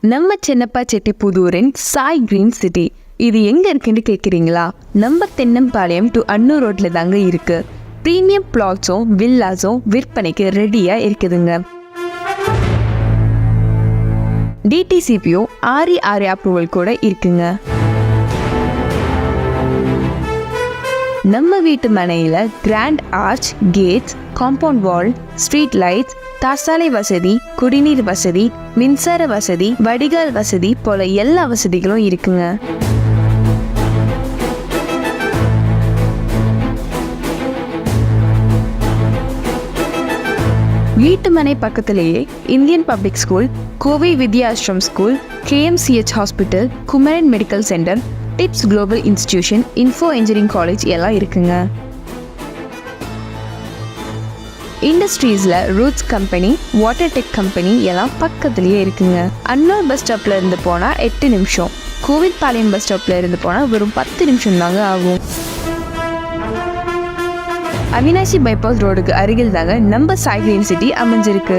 நம்ம சென்னப்பா செட்டி புதூரின் Sai green city. இது எங்க இருக்குன்னு கேட்குறீங்களா நம்ம தென்னம்பாளையம் டு அன்னூர் ரோட்ல தாங்க இருக்கு. ப்ரீமியம் பிளாட்ஸும் வில்லாஸும் விற்பனைக்கு ரெடியா இருக்குதுங்க. டிடிசிபியோ ஆரி ஆரி அப்ரூவல் கூட இருக்குங்க. நம்ம வீட்டு மனையில grand arch gates compound wall street lights தாசாலை வசதி குடிநீர் வசதி மின்சார வசதி வடிகால் வசதி போல எல்லா வசதிகளும் இருக்குங்க. வீட்டு மனை பக்கத்திலேயே Indian public school Kovai Vidyashram school KMCH hospital Kumaran medical centre Tips global institution Info engineering college எல்லாம் இருக்குங்க. இண்டஸ்ட்ரீஸில் Roots company water tech company எல்லாம் பக்கத்துலேயே இருக்குங்க. அன்னூர் பஸ் ஸ்டாப்பில் இருந்து போனால் எட்டு நிமிஷம். கோவில்பாளையம் பஸ் ஸ்டாப்பில் இருந்து போனால் வெறும் பத்து நிமிஷம் தாங்க ஆகும். அவினாசி பைபாஸ் ரோடுக்கு அருகில் தாங்க நம்ம சாய் சிட்டி அமைஞ்சிருக்கு.